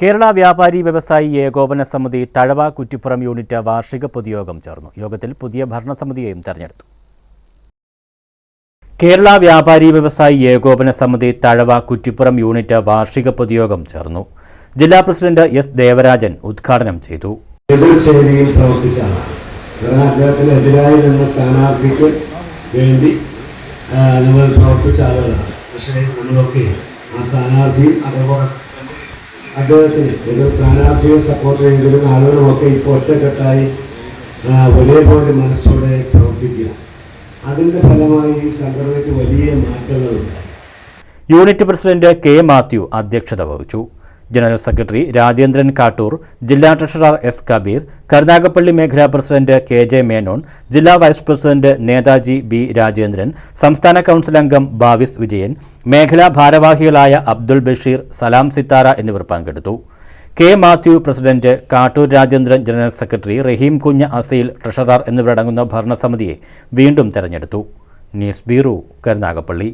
കേരള വ്യാപാരി വ്യവസായി ഏകോപന സമിതി തഴവ കുറ്റിപ്പുറം യൂണിറ്റ് വാർഷിക പൊതുയോഗം ചേർന്നു. യോഗത്തിൽ പുതിയ ഭരണസമിതിയെയും തെരഞ്ഞെടുത്തു. കേരള വ്യാപാരി വ്യവസായി ഏകോപന സമിതി തഴവ കുറ്റിപ്പുറം യൂണിറ്റ് വാർഷിക പൊതുയോഗം ചേർന്നു. ജില്ലാ പ്രസിഡന്റ് എസ് ദേവരാജൻ ഉദ്ഘാടനം ചെയ്തു. സ്ഥാനാർത്ഥിക്ക് വേണ്ടി നമ്മൾ പ്രവർത്തിച്ച ആളുകളാണ്. പക്ഷേ നമ്മളൊക്കെ ആ സ്ഥാനാർത്ഥിയും അതേപോലെ അദ്ദേഹത്തിന് എതിർ സ്ഥാനാർത്ഥിയെ സപ്പോർട്ട് ചെയ്തിരുന്ന ആളുകളുമൊക്കെ ഇപ്പോൾ ഒറ്റക്കെട്ടായി ഒരേപോലെ മനസ്സോടെ പ്രവർത്തിക്കുക. അതിന്റെ ഫലമായി ഈ സംഘടനയ്ക്ക് വലിയ മാറ്റങ്ങളുണ്ടായി യൂണിറ്റ് പ്രസിഡന്റ് കെ മാത്യു അധ്യക്ഷത വഹിച്ചു. ജനറൽ സെക്രട്ടറി രാജേന്ദ്രൻ കാട്ടൂർ ജില്ലാ ട്രഷറർ എസ് കബീർ കരുനാഗപ്പള്ളി മേഖലാ പ്രസിഡന്റ് കെ ജെ മേനോൻ ജില്ലാ vice president Netaji B Rajendran സംസ്ഥാന കൗൺസിൽ അംഗം ബാവിസ് വിജയൻ മേഖലാ ഭാരവാഹികളായ അബ്ദുൽ ബഷീർ സലാം സിത്താര എന്നിവർ പങ്കെടുത്തു. K Mathew president Kattoor Rajendran general secretary Rahim Kunju Aseel treasurer എന്നിവരടങ്ങുന്ന ഭരണസമിതിയെ വീണ്ടും തെരഞ്ഞെടുത്തു. News bureau Karunagappally.